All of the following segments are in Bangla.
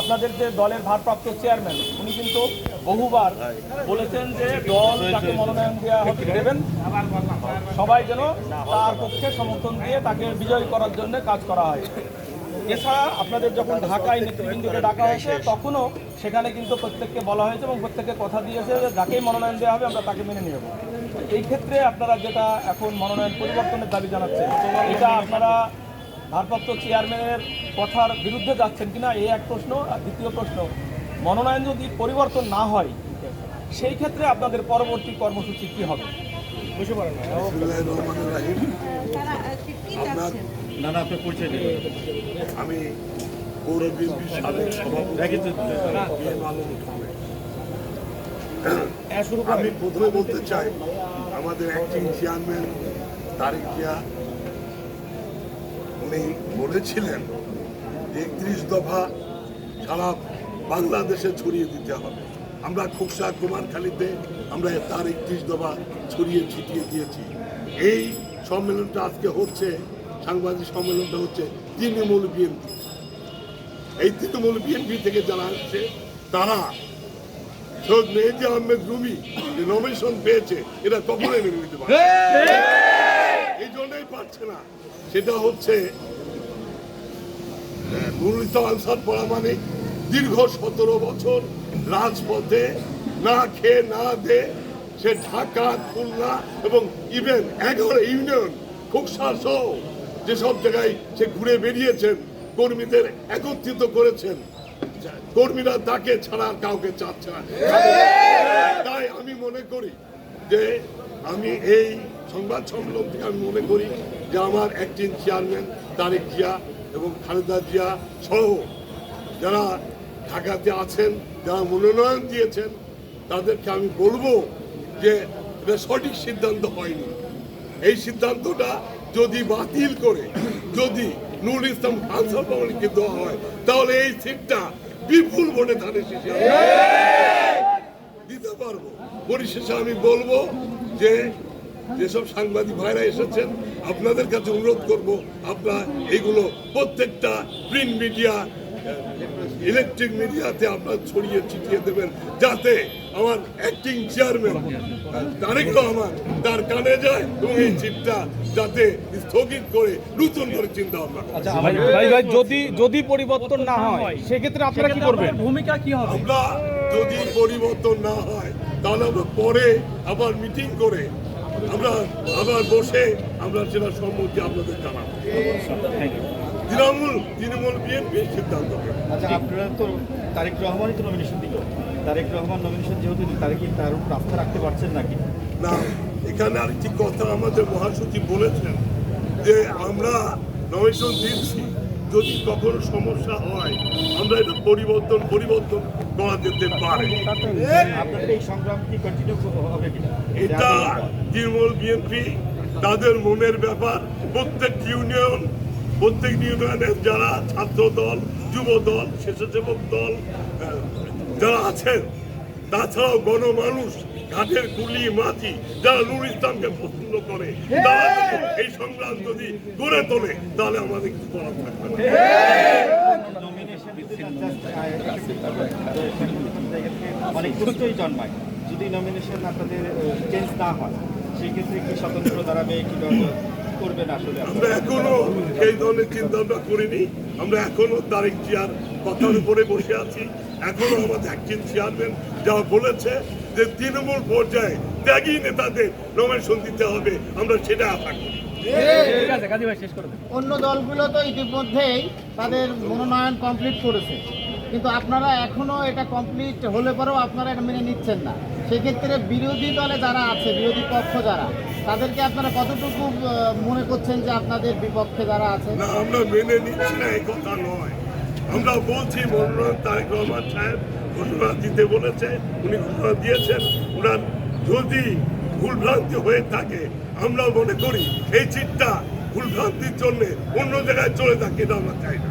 আপনাদের যে দলের ভারপ্রাপ্ত চেয়ারম্যান, উনি কিন্তু বহুবার বলেছেন যে দল তাকে মনোনয়ন দেওয়া হবে দেবেন। সবাই যেন তার পক্ষে সমর্থন দিয়ে তাকে বিজয় করার জন্য কাজ করা হয়। এছাড়া আপনাদের যখন ঢাকায় নেতৃবৃন্দকে ডাকা হয়েছে, তখনও সেখানে কিন্তু প্রত্যেককে বলা হয়েছে এবং প্রত্যেককে কথা দিয়েছে যে যাকেই মনোনয়ন দেওয়া হবে, আমরা তাকে মেনে নেব। এই ক্ষেত্রে আপনারা যেটা এখন মনোনয়ন পরিবর্তনের দাবি জানাচ্ছেন, এটা আপনারা ভারপ্রাপ্ত চেয়ারম্যানের কথার বিরুদ্ধে যাচ্ছেন কিনা এই এক প্রশ্ন। আর দ্বিতীয় প্রশ্ন মনোনয়ন যদি পরিবর্তন না হয় সেই ক্ষেত্রে আপনাদের পরবর্তী কর্মসূচি কি হবে? বুঝতে পারেন না না আমি পৌর বিএনপির সাবেক সভাপতি। বিএম আলম খালেদ। আমি প্রথমে বলতে চাই আমাদের অ্যাক্টিং চেয়ারম্যান তারিক জিয়া উনি বলেছিলেন একত্রিশ দফা সারা বাংলাদেশে ছড়িয়ে দিতে হবে। আমরা খুকসা কুমারখালীতে আমরা তার একত্রিশ দফা ছড়িয়ে ছিটিয়ে দিয়েছি। এই সম্মেলনটা আজকে হচ্ছে সাংবাদিক সম্মেলনটা হচ্ছে তৃণমূল বিএনপি। এই তৃণমূল বিএনপি থেকে যারা আসছে তারা সৈয়দ মেহেদি আহমেদ রুমি যে নমিনেশন পেয়েছে এটা কখনোই মেনে নিতে পারে এই জন্যই পারছে না। সেটা হচ্ছে পড়া মানে দীর্ঘ সতেরো বছর রাজপথে না খেয়ে, না দে, সে ঢাকা, খুলনা এবং ইভেন এগারো ইউনিয়ন খুকসা সহ যেসব জায়গায় সে ঘুরে বেরিয়েছেন, কর্মীদের একত্রিত করেছেন, কর্মীরা তাকে ছাড়া কাউকে চাচ্ছে না। তাই আমি মনে করি যে আমি এই সংবাদ সম্মেলন থেকে আমি মনে করি যে আমার একজন চেয়ারম্যান তারেক জিয়া এবং খালেদা জিয়া সহ যারা ঢাকাতে আছেন, যারা মনোনয়ন দিয়েছেন, তাদেরকে আমি বলব যে এটা সঠিক সিদ্ধান্ত হয়নি এই সিদ্ধান্তটা যদি বাতিল করে, যদি নুরুল ইসলাম আনসার ভবনকে দেওয়া হয়, তাহলে এই সিটটা বিপুল ভোটে ধানের শেষে। দিতে পারব পরিশেষে আমি বলব যে যেসব সাংবাদিক ভাইরা এসেছেন আপনাদের কাছে অনুরোধ করব আপনারা এগুলো প্রত্যেকটা প্রিন্ট মিডিয়া ইলেকট্রিক মিডিয়াতে আপনারা ছড়িয়ে ছিটিয়ে দেবেন যাতে আমার অ্যাক্টিং চেয়ারম্যান তারেক রহমান তার কানে যায় এবং এই চিঠটা যাতে স্থগিত করে নতুন করে চিন্তা ভাবনা করে। ভাই ভাই ভাই যদি যদি পরিবর্তন না হয় সেক্ষেত্রে আপনারা কি করবেন? ভূমিকা কি হবে? আমরা যদি পরিবর্তন না হয় তাহলে আমরা পরে আবার মিটিং করে আমরা আবার বসে আমরা সেটা সম্মতি আপনাদের জানাব। তৃণমূল তৃণমূল বিএনপি সিদ্ধান্ত আচ্ছা আপনারা তো তারেক রহমানই তো নমিনেশন দিল। তারেক রহমান নমিনেশন যেহেতু তারা কি তার উপর আস্থা রাখতে পারছেন নাকি? না এখানে আরেকটি কথা আমাদের মহাসচিব বলেছেন যে আমরা নমিশন দিচ্ছি। যদি কখনো সমস্যা হয় আমরা এটা পরিবর্তন পরিবর্তন করা যেতে পারে। আপনাদের এই সংগ্রাম কি কন্টিনিউ হবে কিনা? এটা তৃণমূল বিএনপি, তাদের মনের ব্যাপার, প্রত্যেক ইউনিয়ন প্রত্যেক ইউনিয়নের যারা ছাত্র দল যুব দল স্বেচ্ছাসেবক দল যারা আছেন, তাছাড়াও গণমানুষ, ঘাটের কুলি মাঝি যারা নুর ইসলামকে পছন্দ করে, তারা এই সংগ্রাম যদি গড়ে তোলে, তাহলে আমাদের কিছু করার থাকবে অনেক প্রশ্নই জন্মায় যদি নমিনেশন আপনাদের চেঞ্জ না হয়। সেই কি স্বতন্ত্র দাঁড়াবে কীভাবে করবেন আসলে? আমরা এখনও এই ধরনের চিন্তা ভাবনা করিনি। আমরা এখনও তারিখ চেয়ার কথার উপরে বসে আছি। এখনও আমাদের একজন চেয়ারম্যান যা বলেছে যে তৃণমূল পর্যায়ে ত্যাগী নেতাদের নমিনেশন দিতে হবে আমরা সেটা আশা করে। অন্য দলগুলো তো ইতিমধ্যেই তাদের মনোনয়ন কমপ্লিট করেছে। কিন্তু আপনারা এখনও এটা কমপ্লিট হলে পরেও আপনারা এটা মেনে নিচ্ছেন না। সেক্ষেত্রে বিরোধী দলে যারা আছে, বিরোধী পক্ষ যারা, তাদেরকে আপনারা কতটুকু মনে করছেন যে আপনাদের বিপক্ষে যারা আছে? না, আমরা মেনে নিচ্ছি না, এই কথা নয়। আমরা বলছি, মনোনয়ন তারেক রহমান সাহেব ঘোষণা দিতে বলেছে, উনি ঘোষণা দিয়েছেন, ওনার যদি ভুলভ্রান্তি হয়ে থাকে আমরা মনে করি, এই চিটটা ভুলভ্রান্তির জন্য অন্য জায়গায় চলে থাকে, এটা আমরা চাই না।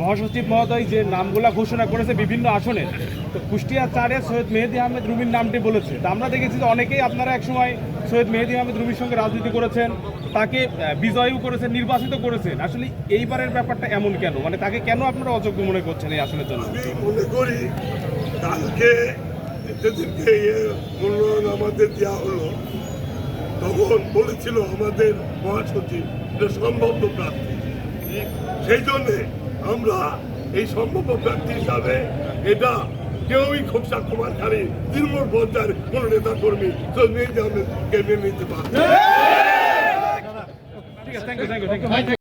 মহাসচিব মহোদয় যে নামগুলা ঘোষণা করেছে বিভিন্ন আসনে, তো কুষ্টিয়া চারে সৈয়দ মেহেদি আহমেদ রুমির নামটি বলেছে। তো আমরা দেখেছি যে অনেকেই আপনারা একসময় সৈয়দ মেহেদি আহমেদ রুমির সঙ্গে রাজনীতি করেছেন, তাকে বিজয়ীও করেছেন, নির্বাচিত করেছেন। আসলে এইবারের ব্যাপারটা এমন কেন? মানে তাকে কেন আপনারা অযোগ্য মনে করছেন এই আসনের জন্য? মনে করি, কালকে ইয়ে মূল্যায়ন আমাদের দেওয়া হলো, তখন বলেছিল আমাদের মহাসচিব সম্ভাব্য প্রার্থী। সেই জন্যে আমরা এই সম্ভাব্য প্রার্থী হিসাবে এটা কেউই খোকসা কুমার খালি তৃণমূল পর্যায়ের কোন নেতা কর্মী তো মেয়ে মেনে নিতে পারবে।